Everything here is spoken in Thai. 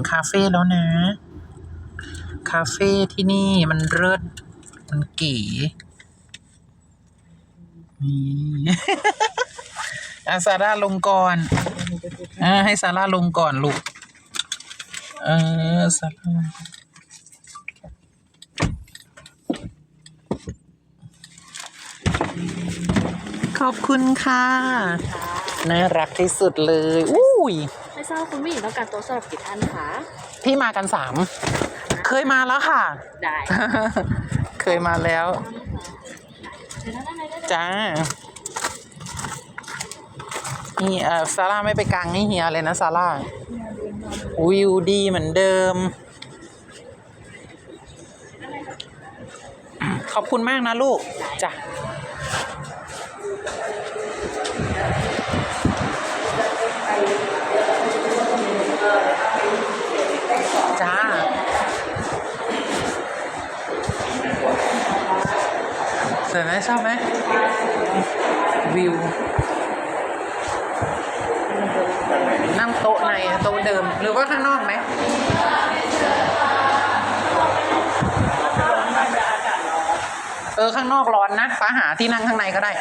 งคาเฟ่แล้วนะ คาเฟ่ที่นี่มันเลิศมันเก๋นี่อาซาร่าลงก่อนอ่าให้ซาร่าลงก่อนลูก เออซาร่าลงก่อนขอบคุณค่ะ น่ารักที่สุดเลย อุ้ยไม่ทราบคุณผู้หญิงต้องการโต๊ะสำหรับกี่ท่านคะพี่มากันสาม เคยมาแล้วค่ะ ได้ เคยมาแล้วเดี๋ยวนั่นเลยได้เลยจ้า นี่เออซาร่าไม่ไปกลางให้เฮียเลยนะซาร่า วิวดีเหมือนเดิม ขอบคุณมากนะลูก จ้ะ วยไหมชอบไหมวิว นั่งโต๊ะในโต๊ะเดิม หรือว่าข้างนอกไหมเออ ข้างนอกร้อนนะฟ้าหาที่นั่งข้างในก็ได้